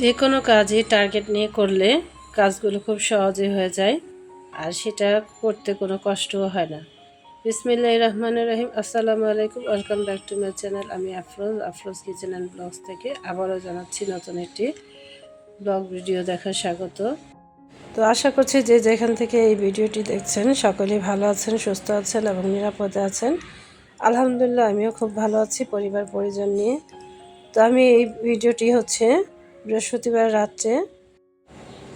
যে কোনো কাজই টার্গেট নিয়ে করলে কাজগুলো খুব সহজে হয়ে যায়, আর সেটা করতে কোনো কষ্টও হয় না। বিসমিল্লাহ রহমান রহিম। আসসালামু আলাইকুম। Welcome back to my channel আমি Afroz. Afroz kitchen and blogs থেকে আবারও জানাচ্ছি নতুন একটি ব্লগ ভিডিও দেখার স্বাগত। তো আশা করছি যে যেখান থেকে এই ভিডিওটি দেখছেন, সকলেই ভালো আছেন, সুস্থ আছেন এবং নিরাপদে আছেন। আলহামদুলিল্লাহ, আমিও খুব ভালো আছি পরিবার পরিজন নিয়ে। তো আমি এই ভিডিওটি হচ্ছে বৃহস্পতিবার রাত্রে।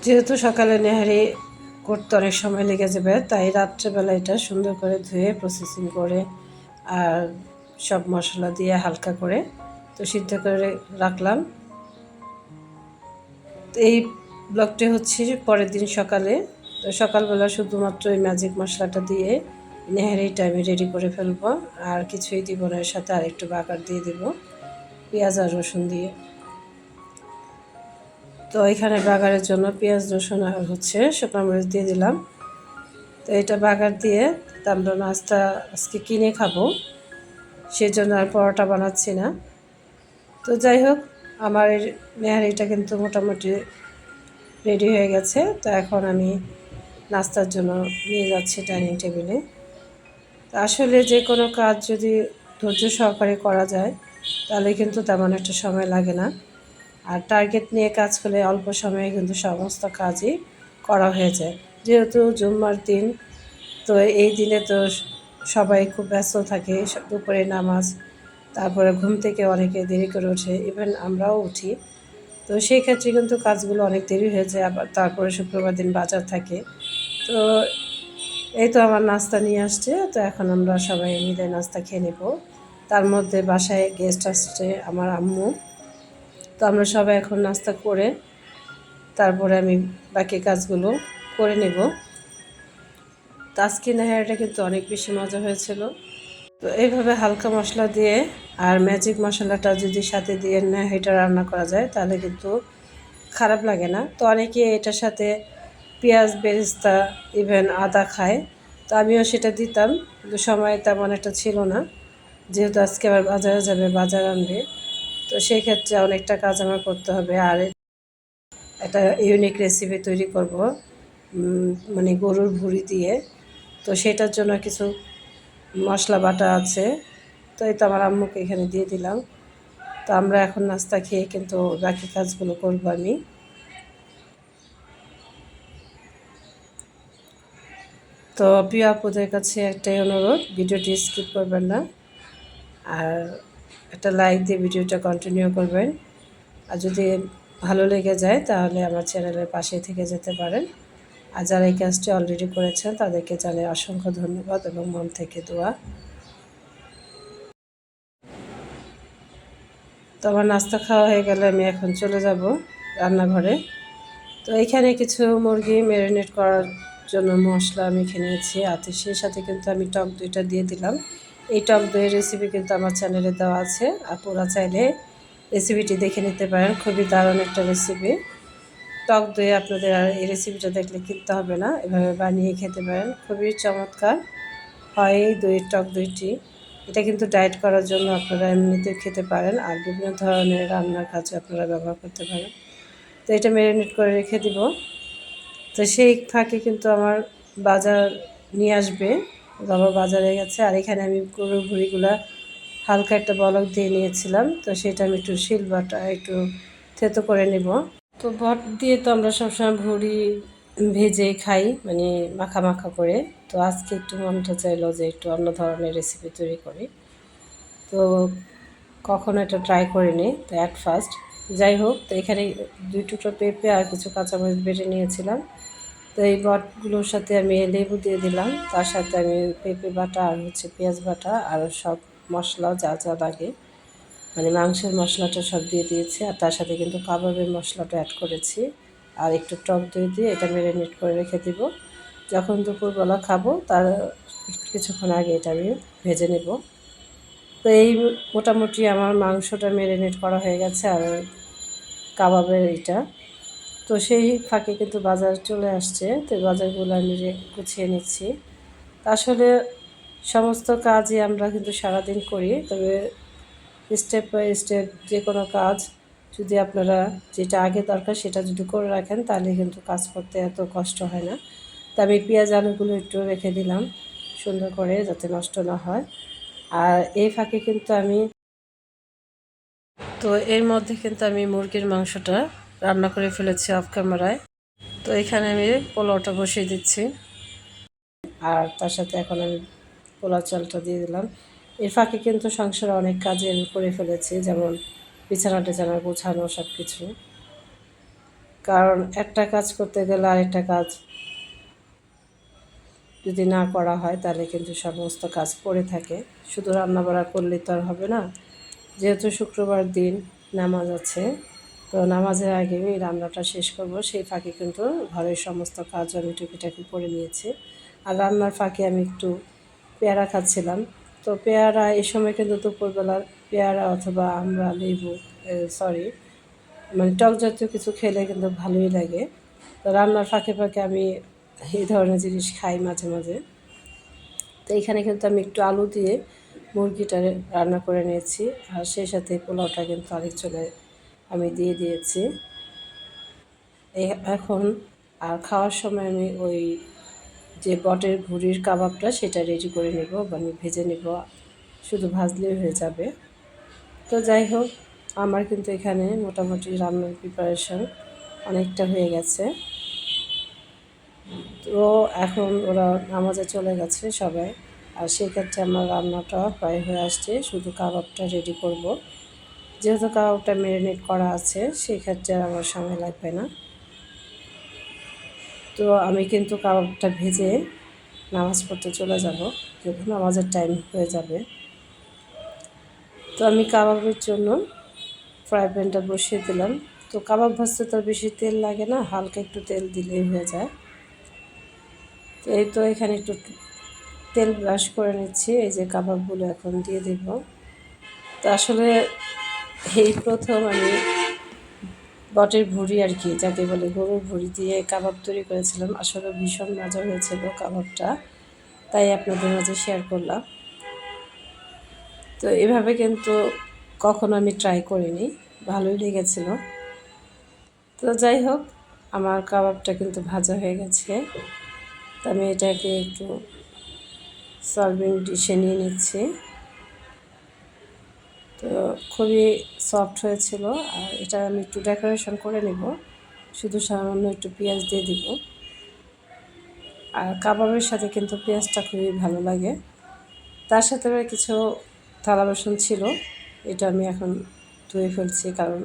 যেহেতু সকালে নেহারি করতে অনেক সময় লেগে যাবে, তাই রাত্রেবেলা এটা সুন্দর করে ধুয়ে প্রসেসিং করে আর সব মশলা দিয়ে হালকা করে তো সিদ্ধ করে রাখলাম। এই ব্লগটি হচ্ছে পরের দিন সকালে। তো সকালবেলা শুধুমাত্র এই ম্যাজিক মশলাটা দিয়ে নেহারিটা আমি রেডি করে ফেলব। আর কিছুই দিব না সাথে আর একটু বাগার দিয়ে দেবো, পেঁয়াজ আর রসুন দিয়ে। তো এখানে বাগারের জন্য পেঁয়াজ, রসুন আর হচ্ছে শুকনো মরিচ দিয়ে দিলাম। তো এটা বাগার দিয়ে আমরা নাস্তা আজকে কিনে খাব, সেজন্য আর পরোটা বানাচ্ছি না। তো যাই হোক, আমার এই নেহারিটা কিন্তু মোটামুটি রেডি হয়ে গেছে। তো এখন আমি নাস্তার জন্য নিয়ে যাচ্ছি ডাইনিং টেবিলে। আসলে যে কোনো কাজ যদি ধৈর্য সহকারে করা যায়, তাহলে কিন্তু তেমন একটা সময় লাগে না। আর টার্গেট নিয়ে কাজ করলে অল্প সময়ে কিন্তু সমস্ত কাজই করা হয়ে যায় যেহেতু জুম্মার দিন, তো এই দিনে তো সবাই খুব ব্যস্ত থাকে, দুপুরে নামাজ, তারপরে ঘুম থেকে অনেকে দেরি করে ওঠে ইভেন আমরাও উঠি। তো সেই ক্ষেত্রে কিন্তু কাজগুলো অনেক দেরি হয়ে যায়, আবার তারপরে শুক্রবার দিন বাজার থাকে। তো এই তো আমার নাস্তা নিয়ে আসছে, তো এখন আমরা সবাই মিলে নাস্তা খেয়ে নেব। তার মধ্যে বাসায় গেস্ট আসছে আমার আম্মু। তো আমরা সবাই এখন নাস্তা করে তারপরে আমি বাকি কাজগুলো করে নেব। তো আজকে নেহারিটা কিন্তু অনেক বেশি মজা হয়েছিল। তো এইভাবে হালকা মশলা দিয়ে আর ম্যাজিক মশলাটা যদি সাথে দিয়ে নেহারিটা রান্না করা যায়, তাহলে কিন্তু খারাপ লাগে না। তো অনেকে এটার সাথে পেঁয়াজ, বেরেস্তা ইভেন আদা খায়। তো আমিও সেটা দিতাম, কিন্তু সময় তেমন একটা ছিল না। যেহেতু আজকে আবার বাজারে যাবে, বাজার আনবে। তো সেই ক্ষেত্রে অনেকটা কাজ আমার করতে হবে। আর একটা ইউনিক রেসিপি তৈরি করব মানে গরুর ভুড়ি দিয়ে। তো সেটার জন্য কিছু মশলা বাটা আছে। তো এই তো আমার আম্মুকে এখানে দিয়ে দিলাম। তো আমরা এখন নাস্তা খেয়ে কিন্তু বাকি কাজগুলো করব আমি। তো প্রিয় আপুদের কাছে একটাই অনুরোধ, ভিডিওটি স্কিপ করবেন না। আর একটা লাইক দিয়ে ভিডিওটা কন্টিনিউ করবেন। আর যদি ভালো লেগে যায়, তাহলে আমার চ্যানেলের পাশে থেকে যেতে পারেন। আর যারা এই কাজটি অলরেডি করেছেন, তাদেরকে জানাই অসংখ্য ধন্যবাদ এবং মন থেকে দোয়া। তো আমার নাস্তা খাওয়া হয়ে গেলে আমি এখন চলে যাব রান্নাঘরে। তো এখানে কিছু মুরগি ম্যারিনেট করার জন্য মশলা আমি খেয়ে নিয়েছি আর সেই সাথে কিন্তু আমি টক দুইটা দিয়ে দিলাম। এই টক দইয়ের রেসিপি কিন্তু আমার চ্যানেলে দেওয়া আছে। আপনারা চাইলে রেসিপিটি দেখে নিতে পারেন। খুবই দারুণ একটা রেসিপি টক দই আপনাদের আর এই রেসিপিটা দেখলে কিনতে হবে না। এভাবে বানিয়ে খেতে পারেন। খুবই চমৎকার হয় এই দইয়ের টক দইটি। এটা কিন্তু ডায়েট করার জন্য আপনারা এমনিতে খেতে পারেন। আর বিভিন্ন ধরনের রান্নার কাজে আপনারা ব্যবহার করতে পারেন। তো এটা ম্যারিনেট করে রেখে দিব। তো সেই ফাঁকে কিন্তু আমার বাজার নিয়ে আসবে। বাবা বাজারে গেছে, আর এখানে আমি গরুর ভুড়িগুলা হালকা একটা বলক দিয়ে নিয়েছিলাম, তো সেটা আমি একটু শিল বাটা একটু থেতো করে নেব। তো বট দিয়ে তো আমরা সবসময় ভুড়ি ভেজে খাই মানে মাখা মাখা করে। তো আজকে একটু মনটা চাইলো যে একটু অন্য ধরনের রেসিপি তৈরি করি। তো কখনো এটা ট্রাই করিনি, তো অ্যাট ফার্স্ট যাই হোক, তো এখানে দুই টুকরো পেঁপে আর কিছু কাঁচামরিচ বেটে নিয়েছিলাম। তো এই বটগুলোর সাথে আমি লেবু দিয়ে দিলাম। তার সাথে আমি পেঁপে বাটা আর হচ্ছে পেঁয়াজ বাটা আর সব মশলা যা যা লাগে মানে মাংসের মশলাটা সব দিয়ে দিয়েছি। আর তার সাথে কিন্তু কাবাবের মশলাটা অ্যাড করেছি। আর একটু টক দই দিয়ে এটা ম্যারিনেট করে রেখে দিব। যখন দুপুরবেলা খাব, তার কিছুক্ষণ আগে এটা আমি ভেজে নেব। তো এই মোটামুটি আমার মাংসটা ম্যারিনেট করা হয়ে গেছে। আর কাবাবের এটা তো সেই ফাঁকে কিন্তু বাজার চলে আসছে। তো বাজারগুলো আমি গুছিয়ে নিচ্ছি। আসলে সমস্ত কাজই আমরা কিন্তু সারাদিন করি। তবে স্টেপ বাই স্টেপ যে কোনো কাজ যদি আপনারা যেটা আগে দরকার সেটা যদি করে রাখেন, তাহলে কিন্তু কাজ করতে এত কষ্ট হয় না। তা আমি পেঁয়াজ আলুগুলো একটু রেখে দিলাম সুন্দর করে যাতে নষ্ট না হয়। আর এই ফাঁকে কিন্তু আমি তো এর মধ্যে কিন্তু আমি মুরগির মাংসটা রান্না করে ফেলেছি অফ ক্যামেরায় তো এখানে আমি পোলাওটা বসিয়ে দিচ্ছি। আর তার সাথে এখন আমি পোলাও চালটা দিয়ে দিলাম। এর ফাঁকে কিন্তু সংসারে অনেক কাজে আমি করে ফেলেছি, যেমন বিছানা টিছানা গোছানো সব কিছু কারণ একটা কাজ করতে গেলে আরেকটা কাজ যদি না করা হয়, তাহলে কিন্তু সমস্ত কাজ পড়ে থাকে। শুধু রান্নাবাড়া করলে তো আর হবে না। যেহেতু শুক্রবার দিন নামাজ আছে তো নামাজের আগে আমি রান্নাটা শেষ করব। সেই ফাঁকে কিন্তু ঘরের সমস্ত কাজ আমি টুকিটাকি করে নিয়েছি। আর রান্নার ফাঁকে আমি একটু পেয়ারা খাচ্ছিলাম। তো পেয়ারা এই সময় কিন্তু দুপুরবেলার পেয়ারা অথবা আমরা লেবু সরি মানে টক জাতীয় কিছু খেলে কিন্তু ভালোই লাগে। তো রান্নার ফাঁকে ফাঁকে আমি এই ধরনের জিনিস খাই মাঝে মাঝে। তো এখানে কিন্তু আমি একটু আলু দিয়ে মুরগিটা রান্না করে নিয়েছি। আর সেই সাথে পোলাওটা কিন্তু আরেক চলে আমি দিয়ে দিয়েছি। এখন আর খাওয়ার সময় আমি ওই যে বটের ভুড়ির কাবাবটা সেটা রেডি করে নেব মানে ভেজে নেব। শুধু ভাজলেই হয়ে যাবে। তো যাই হোক, আমার কিন্তু এখানে মোটামুটি রান্নার প্রিপারেশন অনেকটা হয়ে গেছে। তো এখন ওরা নামাজে চলে গেছে সবাই। আর সেক্ষেত্রে আমার রান্নাটা প্রায় হয়ে আসছে। শুধু কাবাবটা রেডি করব। যেহেতু কাবাবটা ম্যারিনেট করা আছে, সেই ক্ষেত্রে আমার সময় লাগবে না। তো আমি কিন্তু কাবাবটা ভেজে নামাজ পড়তে চলে যাব। যখন নামাজের টাইম হয়ে যাবে। তো আমি কাবাবের জন্য ফ্রাই প্যানটা বসিয়ে দিলাম। তো কাবাব ভাজতে তো বেশি তেল লাগে না, হালকা একটু তেল দিলেই হয়ে যায়। তো এই তো এখানে একটু তেল ব্রাশ করে নিচ্ছি, এই যে কাবাবগুলো এখন দিয়ে দেব। তো আসলে এই প্রথম আমি বটের ভুড়ি আর কি, যাকে বলে গরুর ভুড়ি দিয়ে কাবাব তৈরি করেছিলাম। আসলে ভীষণ মজা হয়েছিল কাবাবটা। তাই আপনাদের মাঝে শেয়ার করলাম। তো এভাবে কিন্তু কখনো আমি ট্রাই করিনি। ভালোই লেগেছিল। তো যাই হোক, আমার কাবাবটা কিন্তু ভাজা হয়ে গেছে। তো আমি এটাকে একটু সার্ভিং ডিশে নিয়ে নিচ্ছি। তো খুবই সফট হয়েছিল, আর এটা আমি একটু ডেকোরেশন করে নেব। শুধু সামান্য একটু পেঁয়াজ দিয়ে দিব। আর কাবাবের সাথে কিন্তু পেঁয়াজটা খুবই ভালো লাগে। তার সাথে কিছু থালা বাসন ছিল, এটা আমি এখন ধুয়ে ফেলছি, কারণ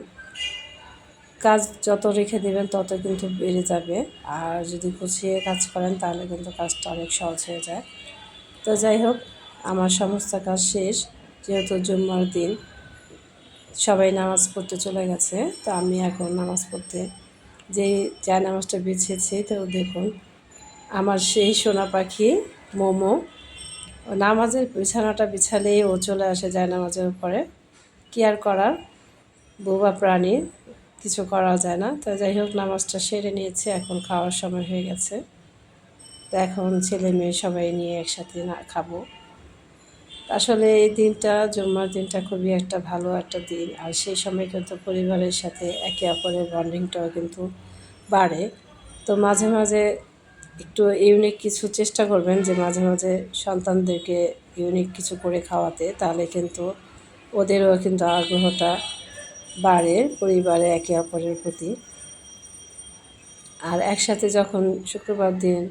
কাজ যত রেখে দেবেন তত কিন্তু বেড়ে যাবে। আর যদি গুছিয়ে কাজ করেন তাহলে কিন্তু কাজটা অনেক সহজ হয়ে যায়। তো যাই হোক, আমার সমস্ত কাজ শেষ। যেহেতু জুম্মার দিন সবাই নামাজ পড়তে চলে গেছে। তো আমি এখন নামাজ পড়তে যে যায় নামাজটা বিছিয়েছি তো দেখুন, আমার সেই সোনা পাখি মোমো, নামাজের বিছানাটা বিছালেই ও চলে আসে যায় নামাজের উপরে। কি আর করার? বোবা প্রাণী, কিছু করা যায় না। তো যাই হোক, নামাজটা সেরে নিয়েছে, এখন খাওয়ার সময় হয়ে গেছে। তো এখন ছেলে মেয়ে সবাই নিয়ে একসাথে না খাব। আসলে এই দিনটা, জুম্মার দিনটা খুবই একটা ভালো একটা দিন। আর সেই সময় কিন্তু পরিবারের সাথে একে অপরের বন্ডিংটাও কিন্তু বাড়ে। তো মাঝে মাঝে একটু ইউনিক কিছু চেষ্টা করবেন যে মাঝে মাঝে সন্তানদেরকে ইউনিক কিছু করে খাওয়াতে, তাহলে কিন্তু ওদেরও কিন্তু আগ্রহটা বাড়ে পরিবারে একে অপরের প্রতি। আর একসাথে যখন শুক্রবার দিন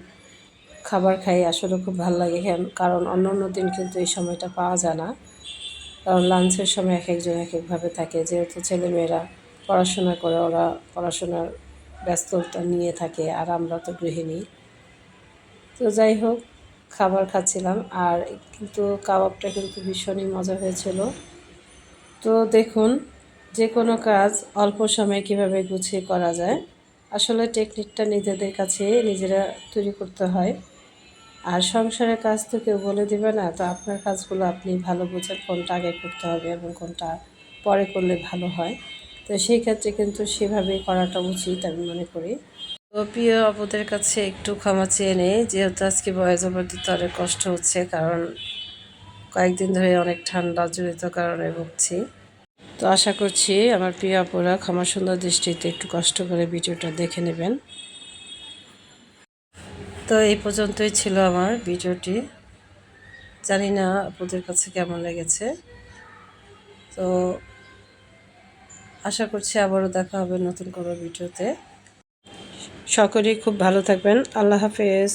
খাবার খাই আসলে খুব ভালো লাগে কারণ অন্য অন্য দিন কিন্তু এই সময়টা পাওয়া যায় না। কারণ লাঞ্চের সময় এক একজন এক একভাবে থাকে, যেহেতু ছেলেমেয়েরা পড়াশোনা করে, ওরা পড়াশোনার ব্যস্ততা নিয়ে থাকে আর আমরা তো গৃহিণী। তো যাই হোক, খাবার খাচ্ছিলাম আর কিন্তু কাবাবটা কিন্তু ভীষণই মজা হয়েছিল। তো দেখুন যে কোনো কাজ অল্প সময়ে কীভাবে গুছিয়ে করা যায়, আসলে টেকনিকটা নিজেদের কাছে নিজেরা তৈরি করতে হয়। আর সংসারের কাজ তো কেউ বলে দেবে না, তো আপনার কাজগুলো আপনি ভালো বোঝেন কোনটা আগে করতে হবে এবং কোনটা পরে করলে ভালো হয়। তো সেই ক্ষেত্রে কিন্তু সেভাবেই করাটা উচিত আমি মনে করি। তো প্রিয় অপদের কাছে একটু ক্ষমা চেয়ে নেই, যেহেতু আজকে বয়স ওভার দিতে অনেক কষ্ট হচ্ছে, কারণ কয়েকদিন ধরে অনেক ঠান্ডা জড়িত কারণে ভুগছি। তো আশা করছি আমার প্রিয় আপুরা ক্ষমা সুন্দর দৃষ্টিতে একটু কষ্ট করে ভিডিওটা দেখে নেবেন। তো এই পর্যন্তই ছিল আমার ভিডিওটি। জানি না আপনাদের কাছে কেমন লেগেছে। তো আশা করছি আবারও দেখা হবে নতুন কোনো ভিডিওতে। সকলেই খুব ভালো থাকবেন। আল্লাহ হাফেজ।